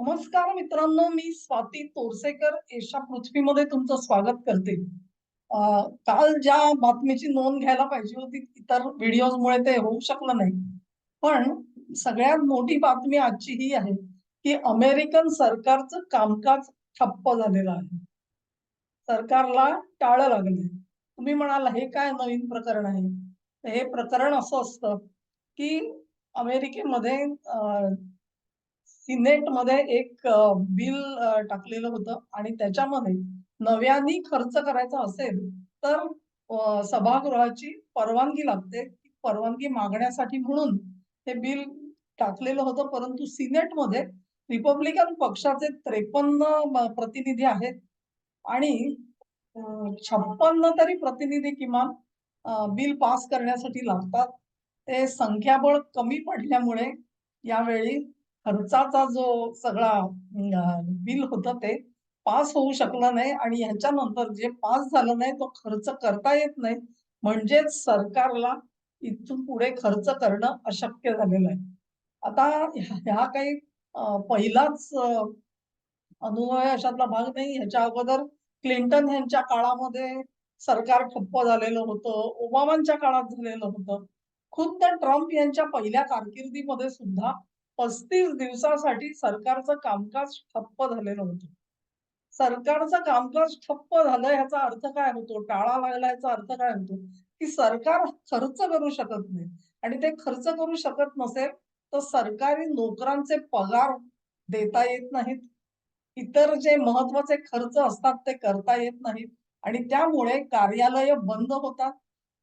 नमस्कार मित्रांनो मी स्वाती तोरसेकर. एशा पृथ्वीमध्ये तुमचं स्वागत करते. काल ज्या बातमीची नोंद घ्यायला पाहिजे होती इतर व्हिडिओमुळे ते होऊ शकलं नाही. पण सगळ्यात मोठी बातमी आजची ही आहे की अमेरिकन सरकारचं कामकाज ठप्प झालेलं आहे. सरकारला टाळं लागले. तुम्ही म्हणाल हे काय नवीन प्रकरण आहे? हे प्रकरण असं असतं की अमेरिकेमध्ये सिनेटमध्ये एक बिल टाकलेलं होतं आणि त्याच्यामध्ये नव्याने खर्च करायचा असेल तर सभागृहाची परवानगी लागते. परवानगी मागण्यासाठी म्हणून हे बिल टाकलेलं होतं. परंतु सिनेटमध्ये रिपब्लिकन पक्षाचे त्रेपन्न प्रतिनिधी आहेत आणि छप्पन्न तरी प्रतिनिधी किमान बिल पास करण्यासाठी लागतात. ते संख्याबळ कमी पडल्यामुळे यावेळी खर्चाचा जो सगळा बिल होतं ते पास होऊ शकलं नाही आणि ह्याच्यानंतर जे पास झालं नाही तो खर्च करता येत नाही. म्हणजेच सरकारला इथून पुढे खर्च करणं अशक्य झालेलं आहे. आता ह्या काही पहिलाच अनुभव आहे अशातला भाग नाही. ह्याच्या अगोदर क्लिंटन यांच्या काळामध्ये सरकार ठप्प झालेलं होतं. ओबामांच्या काळात झालेलं होतं. खुद्द ट्रम्प यांच्या पहिल्या कारकिर्दीमध्ये सुद्धा पस्तीस दिवसासाठी सरकारचं कामकाज ठप्प झालेलं होतं. सरकारचं कामकाज ठप्प झालं ह्याचा अर्थ काय होतो? टाळा लागला याचा अर्थ काय होतो? की सरकार खर्च करू शकत नाही. आणि ते खर्च करू शकत नसेल तर सरकारी नोकरांचे पगार देता येत नाहीत. इतर जे महत्त्वाचे खर्च असतात ते करता येत नाहीत. आणि त्यामुळे कार्यालय बंद होतात.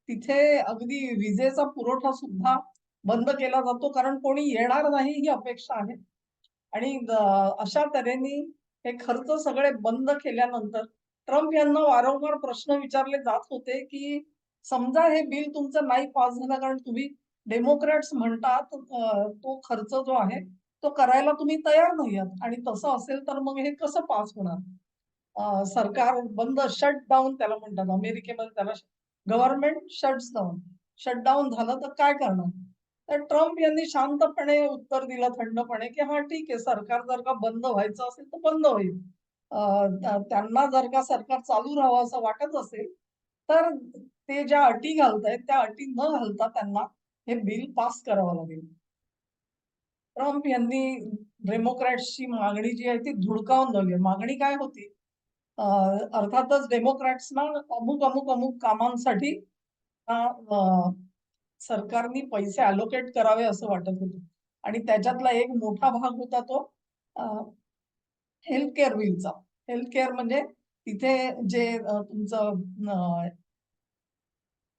तिथे अगदी विजेचा पुरवठा सुद्धा बंद केला जातो कारण कोणी येणार नाही ही अपेक्षा आहे. आणि अशा तऱ्हेने हे खर्च सगळे बंद केल्यानंतर ट्रम्प यांना वारंवार प्रश्न विचारले जात होते की समजा हे बिल तुमचं नाही पास झालं कारण तुम्ही डेमोक्रॅट्स म्हणतात तो खर्च जो आहे तो करायला तुम्ही तयार नाही आहात. आणि तसं असेल तर मग हे कसं पास होणार? सरकार बंद शट डाऊन त्याला म्हणतात. अमेरिकेमध्ये त्याला गव्हर्नमेंट शट डाऊन शटडाऊन झालं तर काय करणार? तर ट्रम्प यांनी शांतपणे उत्तर दिलं थंडपणे की हा ठीक आहे सरकार जर का बंद व्हायचं असेल तर बंद होईल. त्यांना जर का सरकार चालू राहावं असं वाटत असेल तर ते ज्या अटी घालतायत त्या अटी न घालता त्यांना हे बिल पास करावं लागेल. ट्रम्प यांनी डेमोक्रॅट्सची मागणी जी आहे ती धुडकावून लावली. मागणी काय होती? अर्थातच डेमोक्रॅट्सना अमुक अमुक अमुक कामांसाठी सरकारने पैसे अलोकेट करावे असं वाटत होतं. आणि त्याच्यातला एक मोठा भाग होता तो हेल्थ केअर बिलचा हेल्थ केअर म्हणजे तिथे जे तुमचं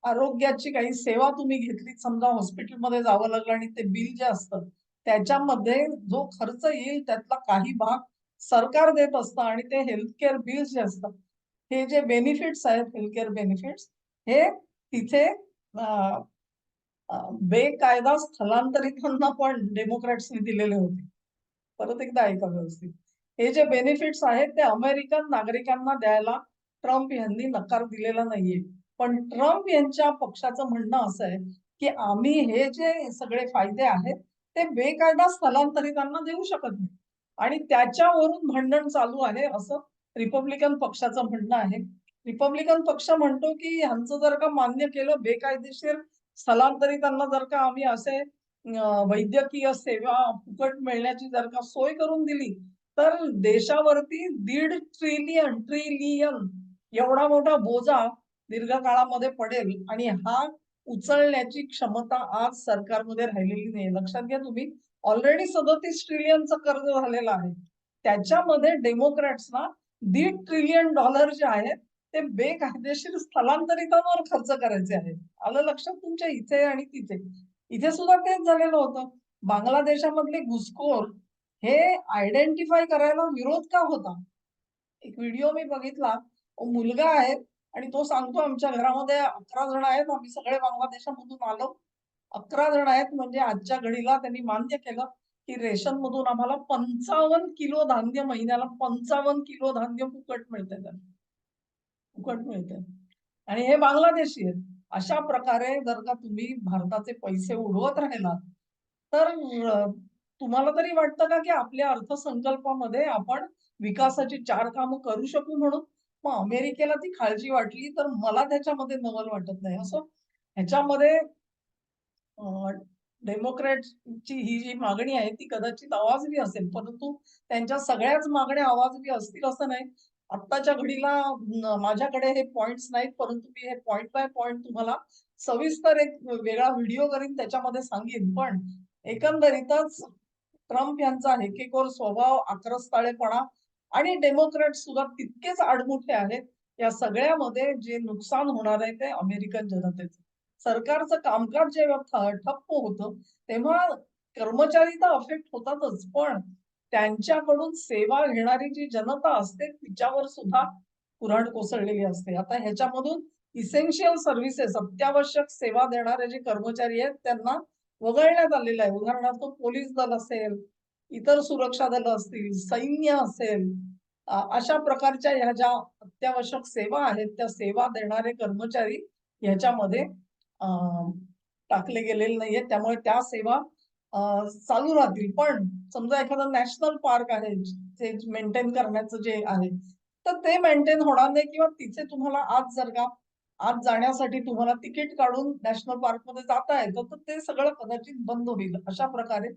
आरोग्याची काही सेवा तुम्ही घेतली समजा हॉस्पिटलमध्ये जावं लागलं आणि ते बिल जे असतं त्याच्यामध्ये जो खर्च येईल त्यातला काही भाग सरकार देत असतं आणि ते हेल्थ केअर बिल्स जे असतात हे जे बेनिफिट्स आहेत हेल्थ केअर बेनिफिट्स हे तिथे बेकायदा स्थलांतरितांना पण डेमोक्रॅट्सनी दिलेले होते. परत एकदा ऐका व्यवस्थित. हे जे बेनिफिट्स आहेत ते अमेरिकन नागरिकांना द्यायला ट्रम्प यांनी नकार दिलेला नाहीये. पण ट्रम्प यांच्या पक्षाचं म्हणणं असं आहे की आम्ही हे जे सगळे फायदे आहेत ते बेकायदा स्थलांतरितांना देऊ शकत नाही. आणि त्याच्यावरून भांडण चालू आहे असं रिपब्लिकन पक्षाचं म्हणणं आहे. रिपब्लिकन पक्ष म्हणतो की ह्यांचं जर का मान्य केलं बेकायदेशीर स्थलांतरितांना जर का आम्ही असे वैद्यकीय सेवा फुकट मिळण्याची जर का सोय करून दिली तर देशावरती दीड ट्रिलियन ट्रिलियन एवढा मोठा बोजा दीर्घकाळामध्ये पडेल आणि हा उचलण्याची क्षमता आज सरकारमध्ये राहिलेली नाही. लक्षात घ्या तुम्ही ऑलरेडी सदतीस ट्रिलियनचं कर्ज झालेलं आहे. त्याच्यामध्ये डेमोक्रॅट्सना दीड ट्रिलियन डॉलर जे आहेत ते बेकायदेशीर स्थलांतरितांवर खर्च करायचे आहेत. आलं लक्षात तुमच्या इथे आणि तिथे. इथे सुद्धा तेच झालेलं होतं. बांगलादेशामधले घुसखोर हे आयडेंटिफाय करायला विरोध का होता? एक व्हिडिओ मी बघितला. मुलगा आहे आणि तो सांगतो आमच्या घरामध्ये अकरा जण आहेत. आम्ही सगळे बांगलादेशामधून आलो. अकरा जण आहेत म्हणजे आजच्या घडीला त्यांनी मान्य केलं की रेशन मधून आम्हाला पंचावन्न किलो धान्य महिन्याला पंचावन्न किलो धान्य फुकट मिळते त्यांना फुकट मिळते. आणि हे बांगलादेशी आहेत. अशा प्रकारे जर का तुम्ही भारताचे पैसे उडवत राहिलात तर तुम्हाला तरी वाटतं का की आपल्या अर्थसंकल्पामध्ये आपण विकासाची चार कामं करू शकू म्हणून? मग अमेरिकेला ती काळजी वाटली तर मला त्याच्यामध्ये नवल वाटत नाही. असं ह्याच्यामध्ये डेमोक्रॅटची ही जी मागणी आहे ती कदाचित आवाजवी असेल परंतु त्यांच्या सगळ्याच मागण्या आवाजवी असतील असं नाही. आत्ताच्या घडीला माझ्याकडे हे पॉइंट्स नाहीत परंतु मी हे पॉइंट बाय पॉइंट तुम्हाला सविस्तर एक वेगळा व्हिडिओ करीन त्याच्यामध्ये सांगेन. पण एकंदरीतच ट्रम्प यांचा हेकेकोर स्वभाव आक्रस्ताळेपणा आणि डेमोक्रेट सुद्धा तितकेच आडमुठे आहेत या सगळ्यामध्ये जे नुकसान होणार आहे ते अमेरिकन जनतेचं. सरकारचं कामकाज जेव्हा ठप्प होतं तेव्हा कर्मचारी तर अफेक्ट होतातच पण त्यांच्याकडून सेवा घेणारी जी जनता असते तिच्यावर सुद्धा कुऱ्हाड कोसळलेली असते. आता ह्याच्यामधून इसेन्शियल सर्व्हिसेस अत्यावश्यक सेवा देणारे जे कर्मचारी आहेत त्यांना वगळण्यात आलेलं आहे. उदाहरणार्थ पोलीस दल असेल इतर सुरक्षा दल असतील सैन्य असेल अशा प्रकारच्या ह्या ज्या अत्यावश्यक सेवा आहेत त्या सेवा देणारे कर्मचारी ह्याच्यामध्ये अं, टाकले गेलेले नाहीये त्यामुळे त्या सेवा चालू राहतील. पण समजा एखादं नॅशनल पार्क आहे ते मेंटेन करण्याचं जे आहे तर ते मेंटेन होणार नाही किंवा तिथे तुम्हाला आज जर का आज जाण्यासाठी तुम्हाला तिकीट काढून नॅशनल पार्कमध्ये जाता येतं तर ते सगळं कदाचित बंद होईल. अशा प्रकारे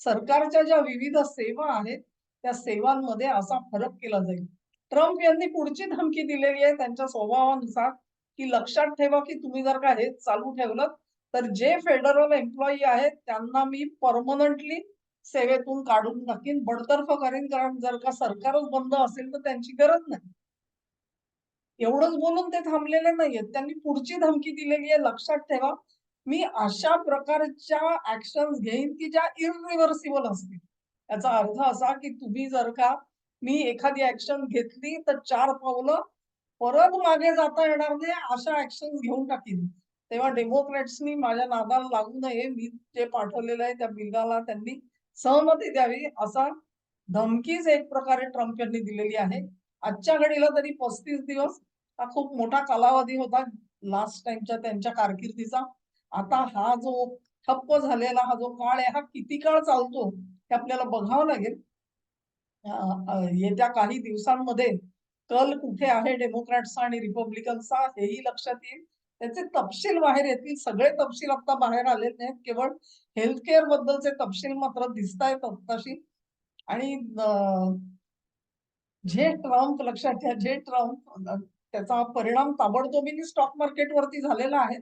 सरकारच्या ज्या विविध सेवा आहेत त्या सेवांमध्ये असा फरक केला जाईल. ट्रम्प यांनी पुढची धमकी दिलेली आहे त्यांच्या स्वभावानुसार की लक्षात ठेवा की तुम्ही जर का हे चालू ठेवलं तर जे फेडरल एम्प्लॉई आहेत त्यांना मी परमनंटली सेवेतून काढून टाकीन. बडतर्फ करेन कारण जर का सरकारच बंद असेल तर त्यांची गरज नाही. एवढंच बोलून ते थांबलेले नाहीयेत. त्यांनी पुढची धमकी दिलेली आहे. लक्षात ठेवा मी अशा प्रकारच्या ऍक्शन घेईन की ज्या इरिव्हर्सिबल असतील. याचा अर्थ असा की तुम्ही जर का मी एखादी ऍक्शन घेतली तर चार पावलं परत मागे जाता येणार नाही अशा ऍक्शन घेऊन टाकीन. तेव्हा डेमोक्रॅट्सनी माझ्या नादाला लागू नये मी जे पाठवलेलं आहे त्या बिलाला त्यांनी सहमती द्यावी असा धमकीच एक प्रकारे ट्रम्प यांनी दिलेली आहे. आजच्या घडीला तरी पस्तीस दिवस हा खूप मोठा कालावधी होता लास्ट टाइमच्या त्यांच्या कारकिर्दीचा. आता हा जो ठप्प झालेला हा जो काळ आहे हा किती काळ चालतो हे आपल्याला बघावं लागेल. येत्या काही दिवसांमध्ये कल कुठे आहे डेमोक्रॅट्सचा आणि रिपब्लिकनचा हेही लक्षात येईल. त्याचे तपशील बाहेर येतील. सगळे तपशील आता बाहेर आलेले नाहीत. केवळ हेल्थकेअर बद्दलचे तपशील मात्र दिसत आहेत आत्ताशी. आणि जे ट्रम्प लक्षात घ्या जे ट्रम्प त्याचा परिणाम ताबडतोबीने स्टॉक मार्केटवरती झालेला आहे.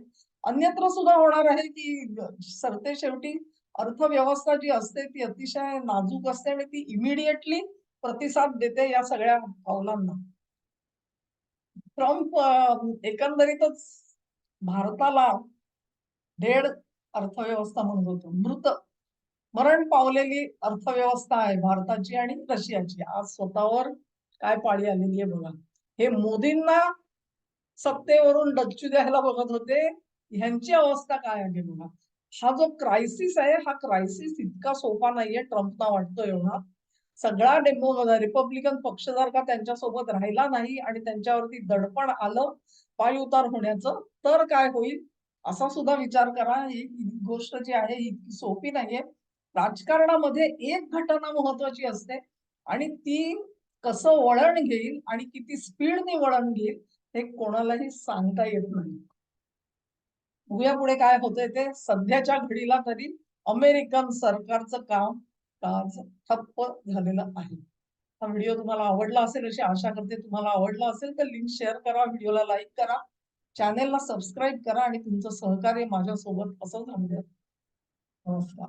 अन्यत्र सुद्धा होणार आहे की सरते शेवटी अर्थव्यवस्था जी असते ती अतिशय नाजूक असते आणि ती इमिडिएटली प्रतिसाद देते या सगळ्या पावलांना. ट्रम्प एकंदरीतच भारताला डेड अर्थव्यवस्था म्हणत होतो. मृत मरण पावलेली अर्थव्यवस्था आहे भारताची आणि रशियाची. आज स्वतःवर काय पाळी आलेली आहे बघा. हे मोदींना सत्तेवरून डच्चू द्यायला बघत होते. ह्यांची अवस्था काय आहे बघा. हा जो क्रायसिस आहे हा क्रायसिस इतका सोपा नाहीये. ट्रम्पना वाटतो एवढा. सगळा डेमो रिपब्लिकन पक्ष जर का त्यांच्यासोबत राहिला नाही आणि त्यांच्यावरती दडपण आलं पाय उतार होण्याचं तर काय होईल? असा सुद्धा विचार करा. ही गोष्ट जी आहे ही इतकी सोपी नाहीये. राजकारणामध्ये एक घटना महत्वाची असते आणि ती कसं वळण घेईल आणि किती स्पीडने वळण घेईल हे कोणालाही सांगता येत नाही. बघूया पुढे काय होतंय ते. सध्याच्या घडीला तरी अमेरिकन सरकारचं काम काज ठप्प झालेला आहे. हा व्हिडिओ तुम्हाला आवडला असेल अशी आशा करते तुम्हाला आवडला असेल तर लिंक शेअर करा व्हिडिओला लाईक करा. चॅनेलला सबस्क्राईब करा आणि तुमचं सहकार्य माझ्यासोबत असं राहू द्या नमस्कार.